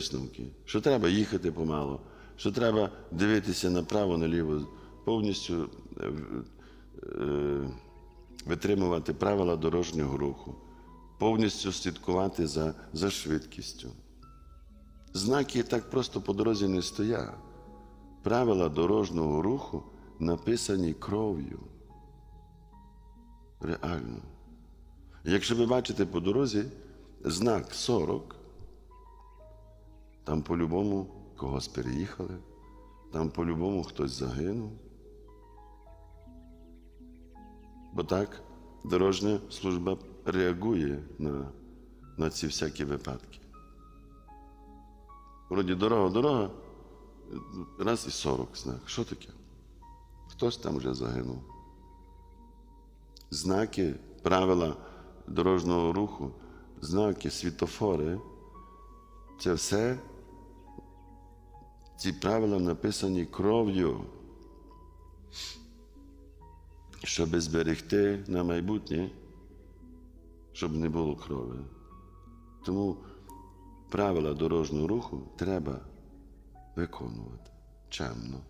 висновки, що треба їхати помало, що треба дивитися направо, наліво, повністю е, е, витримувати правила дорожнього руху, повністю слідкувати за, за швидкістю. Знаки так просто по дорозі не стоять. Правила дорожнього руху написані кров'ю. Реально. Якщо ви бачите по дорозі знак 40, там по-любому когось переїхали, там по-любому хтось загинув. Бо так дорожня служба реагує на, на ці всякі випадки. Вроді дорога, дорога, раз і 40 знак. Що таке? Хтось там вже загинув. Знаки, правила дорожнього руху, знаки, світофори це все ці правила написані кров'ю, щоб зберегти на майбутнє, щоб не було крові. Тому правила дорожнього руху треба виконувати чемно.